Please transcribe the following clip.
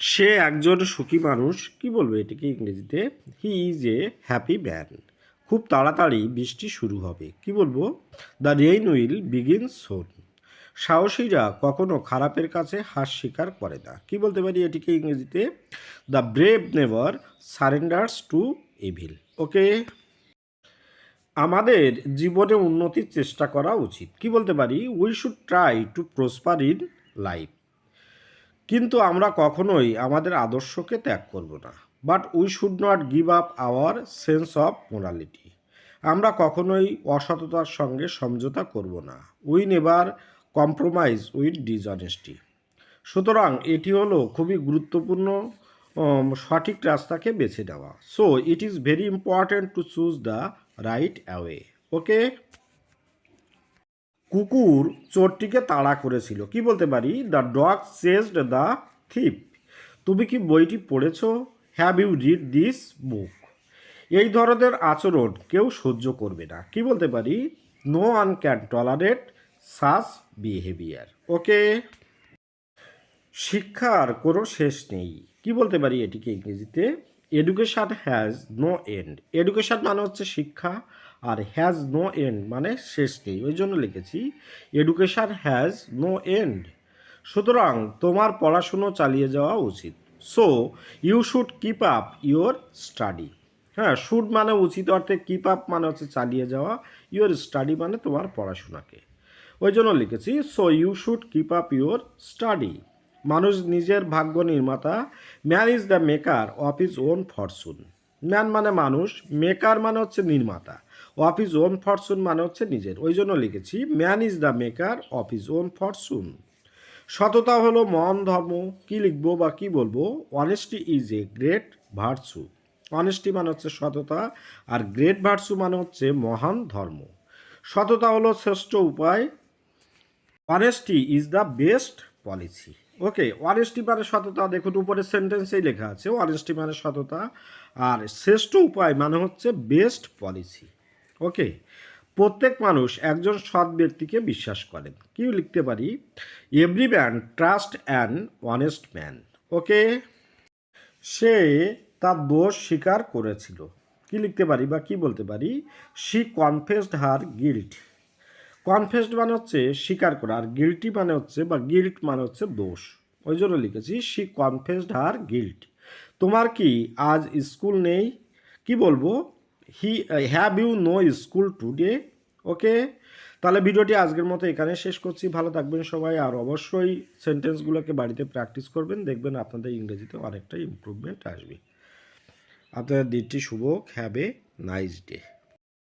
সে একজন সুখী মানুষ, কি বলব এটিকে ইংরেজিতে? He is a happy man খুব তাড়াতাড়ি বৃষ্টি শুরু হবে। কি বলব? The rain will begin soon সাহসীরা কখনো খারাপের কাছে হার স্বীকার করে না। কি বলতে পারি এটিকে ইংরেজিতে? The brave never surrenders to evil okay আমাদের জীবনে উন্নতির চেষ্টা করা উচিত। কি বলতে পারি? We should try to prosper in life কিন্তু আমরা কখনোই আমাদের আদর্শকে ত্যাগ করব না। But we should not give up our sense of morality আমরা কখনোই অসততার সঙ্গে সমঝোতা করব না। We never compromise with dishonesty সুতরাং এটি হলো খুবই গুরুত্বপূর্ণ সঠিক রাস্তাকে বেছে নেওয়া। So it is very important to choose the right away okay কুকুর চোরটিকে তাড়া করেছিল। কি বলতে পারি? The dog chased the thief তুমি কি বইটি পড়েছ? Have you read this book এই ধরনের আচরণ কেউ সহ্য করবে না। কি বলতে পারি? No one can tolerate such behaviour okay শিক্ষার কোনো শেষ নেই। কি বলতে পারি এটিকে ইংরেজিতে? Education has no end education মানে হচ্ছে শিক্ষা। আর হ্যাজ নো এন্ড মানে শেষ নেই। ওই জন্য লিখেছি এডুকেশান হ্যাজ নো এন্ড সুতরাং তোমার পড়াশুনো চালিয়ে যাওয়া উচিত। So you should keep up your study হ্যাঁ শুড মানে উচিত অর্থে কিপ আপ মানে হচ্ছে চালিয়ে যাওয়া। ইউর স্টাডি মানে তোমার পড়াশোনাকে। ওই জন্য লিখেছি so you should keep up your study মানুষ নিজের ভাগ্য নির্মাতা। Man is the maker of his own fortune man মানে মানুষ মেকার মানে হচ্ছে নির্মাতা। অফ ইজ ওন ফরচুন মানে হচ্ছে নিজের। ওই জন্য লিখেছি, man is the maker of his own fortune. সততা হলো মহান ধর্ম, কি লিখব বা কি বলব? Honesty is a great virtue honesty মানে হচ্ছে সততা, আর গ্রেট ভার্চু মানে হচ্ছে মহান ধর্ম। সততা হলো শ্রেষ্ঠ উপায়। Honesty is the best policy okay honesty মানে সততা, দেখুন উপরের সেন্টেন্সেই লেখা আছে অনেস্টি মানে সততা, আর শ্রেষ্ঠ উপায় মানে হচ্ছে বেস্ট পলিসি ওকে। প্রত্যেক মানুষ একজন সৎ ব্যক্তিকে বিশ্বাস করেন কি লিখতে পারি? Every man trust an honest man okay. সে তার দোষ স্বীকার করেছিল। কি লিখতে পারি বা কি বলতে পারি? She confessed her guilt confessed মানে হচ্ছে স্বীকার করা। আর গিল্টি মানে হচ্ছে বা গিল্ট মানে হচ্ছে দোষ। ওই জন্য লিখেছি শি কনফেসড হার গিল্ট তোমার কি আজ স্কুল নেই? কি বলব? He have you no school today okay তাহলে ভিডিওটি আজকের মতো এখানে শেষ করছি। ভালো থাকবেন সবাই আর অবশ্যই সেন্টেন্সগুলোকে বাড়িতে প্র্যাকটিস করবেন। দেখবেন আপনাদের ইংরেজিতে অনেকটা ইম্প্রুভমেন্ট আসবে। আপনাদের দিনটি শুভ। Have a nice day